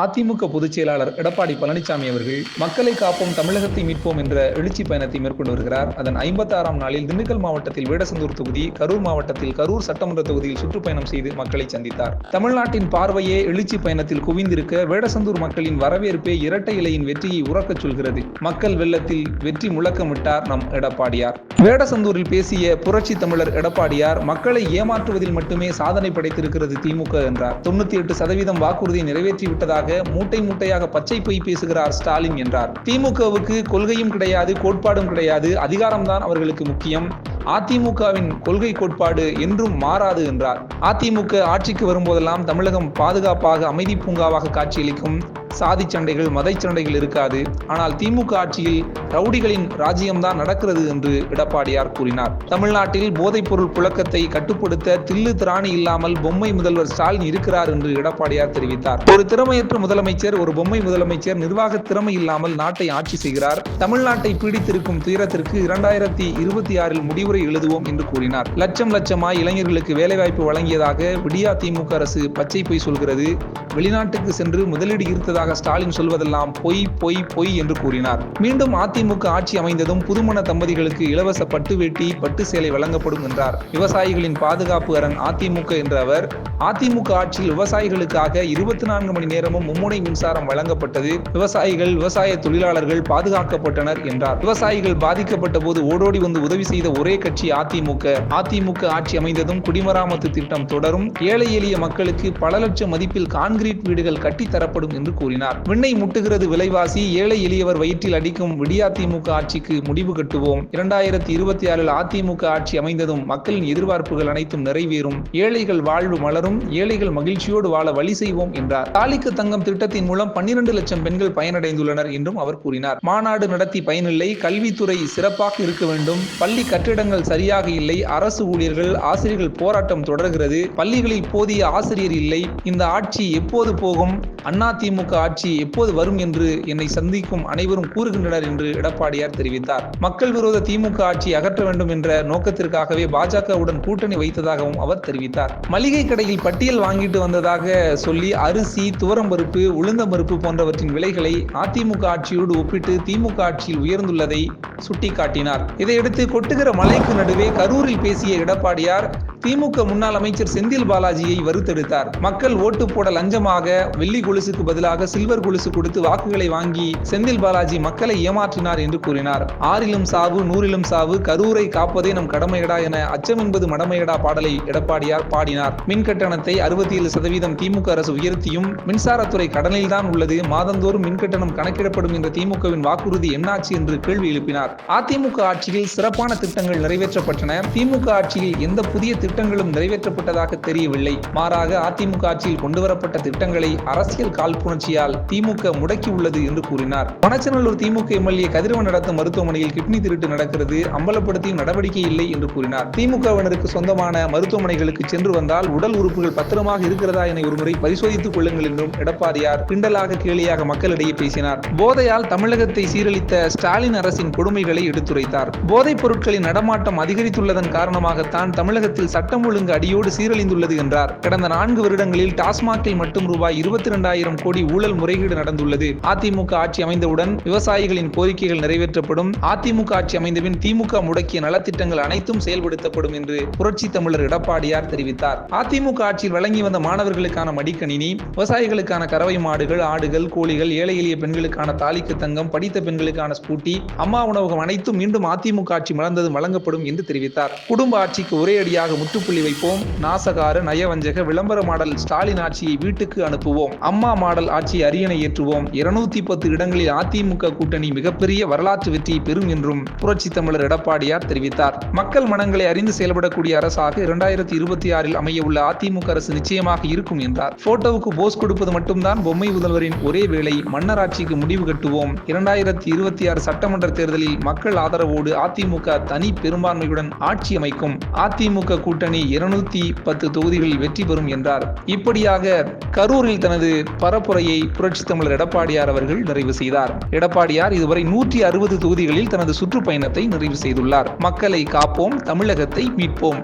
அதிமுக பொதுச் செயலாளர் எடப்பாடி பழனிசாமி அவர்கள் மக்களை காப்போம் தமிழகத்தை மீட்போம் என்ற எழுச்சி பயணத்தை மேற்கொண்டு வருகிறார். அதன் ஐம்பத்தாறாம் நாளில் திண்டுக்கல் மாவட்டத்தில் வேடசந்தூர் தொகுதி கரூர் மாவட்டத்தில் கரூர் சட்டமன்ற தொகுதியில் சுற்றுப்பயணம் செய்து மக்களை சந்தித்தார். தமிழ்நாட்டின் பார்வையே எழுச்சி பயணத்தில் குவிந்திருக்க வேடசந்தூர் மக்களின் வரவேற்பே இரட்டை இலையின் வெற்றியை உறக்கச் சொல்கிறது. மக்கள் வெள்ளத்தில் வெற்றி முழக்கமிட்டார் நம் எடப்பாடியார். வேடசந்தூரில் பேசிய புரட்சி தமிழர் எடப்பாடியார் மக்களை ஏமாற்றுவதில் மட்டுமே சாதனை படைத்திருக்கிறது திமுக என்றார். தொண்ணூத்தி எட்டு சதவீதம் வாக்குறுதியை நிறைவேற்றிவிட்டதாக மூட்டை மூட்டையாக பச்சை பொய் பேசுகிறார் ஸ்டாலின் என்றார். திமுகவுக்கு கொள்கையும் கிடையாது கோட்பாடும் கிடையாது. அதிகாரம்தான் அவர்களுக்கு முக்கியம். அதிமுகவின் கொள்கை கோட்பாடு என்றும் மாறாது என்றார். அதிமுக ஆட்சிக்கு வரும்போதெல்லாம் தமிழகம் பாதுகாப்பாக அமைதி பூங்காவாக காட்சியளிக்கும். சாதி சண்டைகள் மதை சண்டைகள் இருக்காது. ஆனால் திமுக ஆட்சியில் ரவுடிகளின் ராஜ்யம்தான் நடக்கிறது என்று எடப்பாடியார் கூறினார். தமிழ்நாட்டில் போதைப்பொருள் புழக்கத்தை கட்டுப்படுத்த தில்லு திராணி இல்லாமல் பொம்மை முதல்வர் ஸ்டாலின் இருக்கிறார் என்று எடப்பாடியார் தெரிவித்தார். ஒரு திறமையற்ற முதலமைச்சர் ஒரு பொம்மை முதலமைச்சர் நிர்வாக திறமை இல்லாமல் நாட்டை ஆட்சி செய்கிறார். தமிழ்நாட்டை பீடித்திருக்கும் துயரத்திற்கு இரண்டாயிரத்தி இருபத்தி ஆறில் முடிவுரை எழுதுவோம் என்று கூறினார். லட்சம் லட்சமாய் இளைஞர்களுக்கு வேலைவாய்ப்பு வழங்கியதாக விடியா திமுக அரசு பச்சை பொய் சொல்கிறது. வெளிநாட்டுக்கு சென்று முதலீடு ஈர்த்ததாக ஸ்டாலின் சொல்வதெல்லாம் பொய் பொய் பொய் என்று கூறினார். மீண்டும் அதிமுக ஆட்சி அமைந்ததும் புதுமண தம்பதிகளுக்கு இலவச பட்டு வேட்டி பட்டு சேலை வழங்கப்படும் என்றார். விவசாயிகளின் பாதுகாப்பு அரண் அதிமுக என்ற அவர் அதிமுக ஆட்சியில் விவசாயிகளுக்காக இருபத்தி நான்கு மணி நேரமும் மும்முனை மின்சாரம் வழங்கப்பட்டது. விவசாயிகள் விவசாய தொழிலாளர்கள் பாதுகாக்கப்பட்டனர் என்றார். விவசாயிகள் பாதிக்கப்பட்ட போது ஓடோடி வந்து உதவி செய்த ஒரே கட்சி அதிமுக. அதிமுக ஆட்சி அமைந்ததும் குடிமராமத்து திட்டம் தொடரும். ஏழை எளிய மக்களுக்கு பல லட்சம் மதிப்பில் கான்கிரீட் வீடுகள் கட்டித் தரப்படும் என்று கூறினார் கூறினார். விண்ணை முட்டுகிறது விலைவாசி ஏழை எளியவர் வயிற்றில் அடிக்கும் விடியா திமுக ஆட்சிக்கு முடிவு கட்டுவோம். இரண்டாயிரத்தி இருபத்தி ஆறில் அதிமுக ஆட்சி அமைந்ததும் மக்களின் எதிர்பார்ப்புகள் அனைத்தும் நிறைவேறும். ஏழைகள் வாழ்வு மலரும். ஏழைகள் மகிழ்ச்சியோடு வாழ வழி செய்வோம் என்றார். தாலிக்கு தங்கம் திட்டத்தின் மூலம் பன்னிரண்டு லட்சம் பெண்கள் பயனடைந்துள்ளனர் என்றும் அவர் கூறினார். மாநாடு நடத்தி பயனில்லை. கல்வித்துறை சிறப்பாக இருக்க வேண்டும். பள்ளி கட்டிடங்கள் சரியாக இல்லை. அரசு ஊழியர்கள் ஆசிரியர்கள் போராட்டம் தொடர்கிறது. பள்ளிகளில் போதிய ஆசிரியர் இல்லை. இந்த ஆட்சி எப்போது போகும்? அதிமுக ஆட்சி எப்போது வரும் என்று என்னை சந்திக்கும் அனைவரும் கூறுகின்றனர் என்று எடப்பாடியார் தெரிவித்தார். மக்கள் விரோத திமுக ஆட்சி அகற்ற வேண்டும் என்ற நோக்கத்திற்காகவே பாஜகவுடன் கூட்டணி வைத்ததாகவும் அவர் தெரிவித்தார். மளிகை கடையில் பட்டியல் வாங்கிட்டு வந்ததாக சொல்லி அரிசி துவரம்பருப்பு உளுந்தம்பருப்பு போன்றவற்றின் விலைகளை அதிமுக ஆட்சியோடு ஒப்பிட்டு திமுக ஆட்சியில் உயர்ந்துள்ளதை சுட்டிக்காட்டினார். இதையடுத்து கொட்டுகிற மலைக்கு நடுவே கரூரில் பேசிய எடப்பாடியார் திமுக முன்னாள் அமைச்சர் செந்தில் பாலாஜியை வறுத்தெடுத்தார். மக்கள் ஓட்டு போட லஞ்சமாக வெள்ளி கொலுசுக்கு பதிலாக சில்வர் கொலுசு கொடுத்து வாக்குகளை வாங்கி செந்தில் பாலாஜி மக்களை ஏமாற்றினார் என்று கூறினார். ஆறிலும் சாவு நூறிலும் சாவு கரூரை காப்பதே நம் கடமையடா என அச்சம் என்பது மடமையடா பாடலை எடப்பாடியார் பாடினார். மின் கட்டணத்தை அறுபத்தி ஏழு சதவீதம் திமுக அரசு உயர்த்தியும் மின்சாரத்துறை கடனில் தான் உள்ளது மாதந்தோறும் மின் கட்டணம் கணக்கிடப்படும் என்ற திமுகவின் வாக்குறுதி என்னாச்சு என்று கேள்வி எழுப்பினார். அதிமுக ஆட்சியில் சிறப்பான திட்டங்கள் நிறைவேற்றப்பட்டன. திமுக ஆட்சியில் எந்த புதிய திட்டங்களும் நிறைவேற்றப்பட்டதாக தெரியவில்லை. மாறாக அதிமுக ஆட்சியில் கொண்டுவரப்பட்ட திட்டங்களை அரசியல் காழ்ப்புணர்ச்சியால் திமுக முடக்கி உள்ளது என்று கூறினார். மணச்சநல்லூர் திமுக எம்எல்ஏ கதிரவன் நடத்தும் மருத்துவமனையில் கிட்னி திருட்டு நடக்கிறது. அம்பலப்படுத்தியும் நடவடிக்கை இல்லை என்று கூறினார். திமுகவினருக்கு சொந்தமான மருத்துவமனைகளுக்கு சென்று வந்தால் உடல் உறுப்புகள் பத்திரமாக இருக்கிறதா என ஒருமுறை பரிசோதித்துக் கொள்ளுங்கள் என்றும் எடப்பாடியார் பிண்டலாக கேலியாக மக்களிடையே பேசினார். போதையால் தமிழகத்தை சீரழித்த ஸ்டாலின் அரசின் கொடுமைகளை எடுத்துரைத்தார். போதைப் பொருட்களின் நடமாட்டம் அதிகரித்துள்ளதன் காரணமாகத்தான் தமிழகத்தில் சட்டம் ஒழுங்கு அடியோடு சீரழிந்துள்ளது என்றார். கடந்த நான்கு வருடங்களில் டாஸ்மாகில் மட்டும் ரூபாய் இருபத்தி இரண்டாயிரம் கோடி ஊழல் முறைகேடு நடந்துள்ளது. அதிமுக ஆட்சி அமைந்தவுடன் விவசாயிகளின் கோரிக்கைகள் நிறைவேற்றப்படும். அதிமுக ஆட்சி அமைந்தபின் திமுக முடக்கிய நலத்திட்டங்கள் அனைத்தும் செயல்படுத்தப்படும் என்று புரட்சி தமிழர் எடப்பாடியார் தெரிவித்தார். அதிமுக ஆட்சியில் வழங்கி வந்த மாணவர்களுக்கான மடிக்கணினி விவசாயிகளுக்கான கறவை மாடுகள் ஆடுகள் கோழிகள் ஏழை எளிய பெண்களுக்கான தாலிக்கு தங்கம் படித்த பெண்களுக்கான ஸ்கூட்டி அம்மா உணவகம் அனைத்தும் மீண்டும் அதிமுக ஆட்சி மலர்ந்ததும் வழங்கப்படும் என்று தெரிவித்தார். குடும்ப ஆட்சிக்கு ஒரே அடியாக முற்றுப்புள்ளி வைப்போம். நாசகார நயவஞ்சக விளம்பர மாடல் ஸ்டாலின் ஆட்சியை வீட்டுக்கு அனுப்புவோம். அம்மா மாடல் ஆட்சி அரியணை ஏற்றுவோம். இருநூத்தி பத்து இடங்களில் அதிமுக கூட்டணி மிகப்பெரிய வரலாற்று வெற்றியை பெறும் என்றும் புரட்சி தமிழர் எடப்பாடியார் தெரிவித்தார். மக்கள் மனங்களை அறிந்து செயல்படக்கூடிய அரசாக இரண்டாயிரத்தி இருபத்தி ஆறில் அமைய உள்ள அதிமுக அரசு நிச்சயமாக இருக்கும் என்றார். போட்டோவுக்கு போஸ் கொடுப்பது மட்டும்தான் பொம்மை முதல்வரின் ஒரே வேளை மன்னர் ஆட்சிக்கு முடிவு கட்டுவோம். இரண்டாயிரத்தி இருபத்தி ஆறு சட்டமன்ற தேர்தலில் மக்கள் ஆதரவோடு அதிமுக தனி பெரும்பான்மையுடன் ஆட்சி அமைக்கும். அதிமுக கூட்டணி இருநூத்தி பத்து தொகுதிகளில் வெற்றி பெறும் என்றார். இப்படியாக கரூரில் தனது பரப்புரையை புரட்சி தமிழர் எடப்பாடியார் அவர்கள் நிறைவு செய்தார். எடப்பாடியார் இதுவரை நூற்றி அறுபது தொகுதிகளில் தனது சுற்றுப்பயணத்தை நிறைவு செய்துள்ளார். மக்களை காப்போம் தமிழகத்தை மீட்போம்.